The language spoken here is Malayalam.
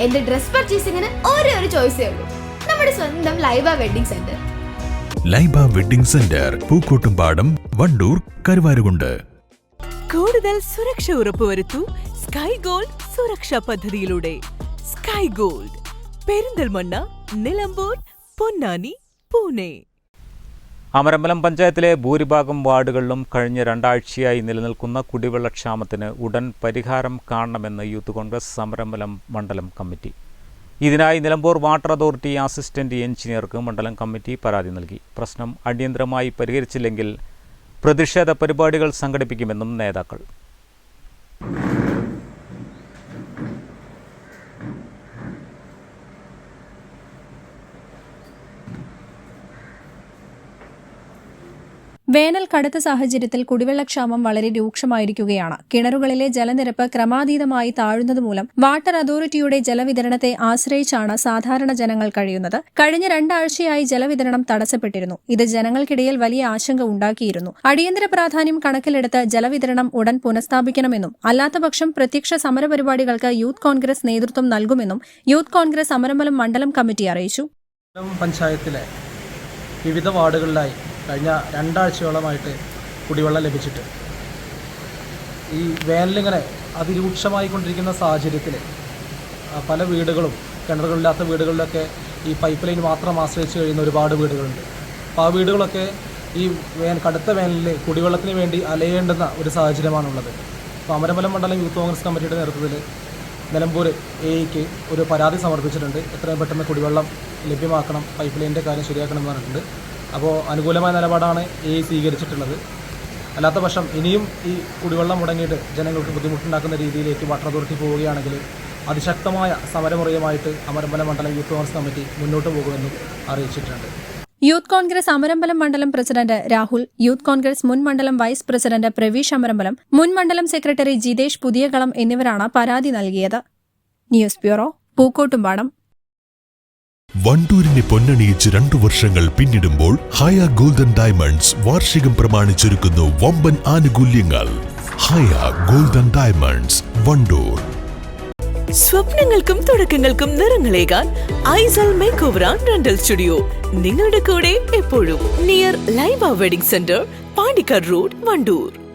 എന്റെ ഡ്രസ് പർച്ചേസിംഗിന് ഒരേ ഒരു ചോയ്സേ ഉള്ളൂ. നമ്മുടെ സ്വന്തം Laiba wedding centre. Laiba wedding centre Pookkottumpadam Wandoor Karuvarakundu. കൂടുതൽ സുരക്ഷ ഉറപ്പുവരുത്തൂ സ്കൈ ഗോൾഡ് സുരക്ഷാ പദ്ധതിയിലൂടെ. Sky Gold Perinthalmanna Nilambur Ponnani Pune. Amarambalam പഞ്ചായത്തിലെ ഭൂരിഭാഗം വാർഡുകളിലും കഴിഞ്ഞ രണ്ടാഴ്ചയായി നിലനിൽക്കുന്ന കുടിവെള്ളക്ഷാമത്തിന് ഉടൻ പരിഹാരം കാണണമെന്ന് യൂത്ത് കോൺഗ്രസ് സമരമ്പലം മണ്ഡലം കമ്മിറ്റി. ഇതിനായി നിലമ്പൂർ വാട്ടർ അതോറിറ്റി അസിസ്റ്റന്റ് എഞ്ചിനീയർക്ക് മണ്ഡലം കമ്മിറ്റി പരാതി നൽകി. പ്രശ്നം അടിയന്തരമായി പരിഹരിച്ചില്ലെങ്കിൽ പ്രതിഷേധ പരിപാടികൾ സംഘടിപ്പിക്കുമെന്നും നേതാക്കൾ വേനൽ കടുത്ത സാഹചര്യത്തിൽ കുടിവെള്ളക്ഷാമം വളരെ രൂക്ഷമായിരിക്കുകയാണ്. കിണറുകളിലെ ജലനിരപ്പ് ക്രമാതീതമായി താഴുന്നതുമൂലം വാട്ടർ അതോറിറ്റിയുടെ ജലവിതരണത്തെ ആശ്രയിച്ചാണ് സാധാരണ ജനങ്ങൾ കഴിയുന്നത്. കഴിഞ്ഞ രണ്ടാഴ്ചയായി ജലവിതരണം തടസ്സപ്പെട്ടിരുന്നു. ഇത് ജനങ്ങൾക്കിടയിൽ വലിയ ആശങ്ക ഉണ്ടാക്കിയിരുന്നു. അടിയന്തര പ്രാധാന്യം കണക്കിലെടുത്ത് ജലവിതരണം ഉടൻ പുനഃസ്ഥാപിക്കണമെന്നും അല്ലാത്തപക്ഷം പ്രത്യക്ഷ സമരപരിപാടികൾക്ക് യൂത്ത് കോൺഗ്രസ് നേതൃത്വം നൽകുമെന്നും യൂത്ത് കോൺഗ്രസ് സമരമ്പലം മണ്ഡലം കമ്മിറ്റി അറിയിച്ചു. വിവിധ വാർഡുകളിലായി കഴിഞ്ഞ രണ്ടാഴ്ചയോളമായിട്ട് കുടിവെള്ളം ലഭിച്ചിട്ട്. ഈ വേനലിങ്ങനെ അതിരൂക്ഷമായി കൊണ്ടിരിക്കുന്ന സാഹചര്യത്തിൽ പല വീടുകളും കിണറുകളില്ലാത്ത വീടുകളിലൊക്കെ ഈ പൈപ്പ് ലൈൻ മാത്രം ആശ്രയിച്ച് കഴിയുന്ന ഒരുപാട് വീടുകളുണ്ട്. അപ്പോൾ ആ വീടുകളൊക്കെ ഈ വേൻ കടുത്ത വേനലിൽ കുടിവെള്ളത്തിന് വേണ്ടി അലയേണ്ടുന്ന ഒരു സാഹചര്യമാണുള്ളത്. അപ്പോൾ അമരമലം മണ്ഡലം യൂത്ത് കോൺഗ്രസ് കമ്മിറ്റിയുടെ നേതൃത്വത്തിൽ നിലമ്പൂർ എയ്ക്ക് ഒരു പരാതി സമർപ്പിച്ചിട്ടുണ്ട്. എത്രയും പെട്ടെന്ന് കുടിവെള്ളം ലഭ്യമാക്കണം പൈപ്പ് ലൈനിന്റെ കാര്യം ശരിയാക്കണം എന്ന് പറഞ്ഞിട്ടുണ്ട്. അപ്പോൾ അനുകൂലമായ നിലപാടാണ് എ സ്വീകരിച്ചിട്ടുള്ളത്. അല്ലാത്ത പക്ഷം ഇനിയും ഈ കുടിവെള്ളം മുടങ്ങിയിട്ട് ജനങ്ങൾക്ക് ബുദ്ധിമുട്ടുണ്ടാക്കുന്ന രീതിയിലേക്ക് വാട്ടർ അതോറിറ്റി പോവുകയാണെങ്കിൽ അതിശക്തമായ സമരമുറയുമായിട്ട് അമരമ്പലം മണ്ഡലം യൂത്ത് കോൺഗ്രസ് കമ്മിറ്റി മുന്നോട്ട് പോകുമെന്നും അറിയിച്ചിട്ടുണ്ട്. യൂത്ത് കോൺഗ്രസ് അമരമ്പലം മണ്ഡലം പ്രസിഡന്റ് രാഹുൽ യൂത്ത് കോൺഗ്രസ് മുൻ മണ്ഡലം വൈസ് പ്രസിഡന്റ് പ്രവീഷ് അമരമ്പലം മുൻ മണ്ഡലം സെക്രട്ടറി ജിതേഷ് പുതിയകളം എന്നിവരാണ് പരാതി നൽകിയത്. News bureau Pookkottumpadam. വണ്ടൂരിനെ പൊന്നണിയിച്ച് രണ്ടു വർഷങ്ങൾ പിന്നിടുമ്പോൾ ഹയ ഗോൾഡൻ ഡയമണ്ട്സ് വാർഷികം പ്രമാണിച്ചൊരുക്കുന്നു വമ്പൻ ആനുകൂല്യങ്ങൾ. Haya golden diamonds Wandoor. സ്വപ്നങ്ങൾക്കും തുടക്കങ്ങൾക്കും നിറങ്ങളേകാൻ Aisal make over and rental studio. നിങ്ങളുടെ കൂടെ എപ്പോഴും near live wedding centre Pandikkad road Wandoor.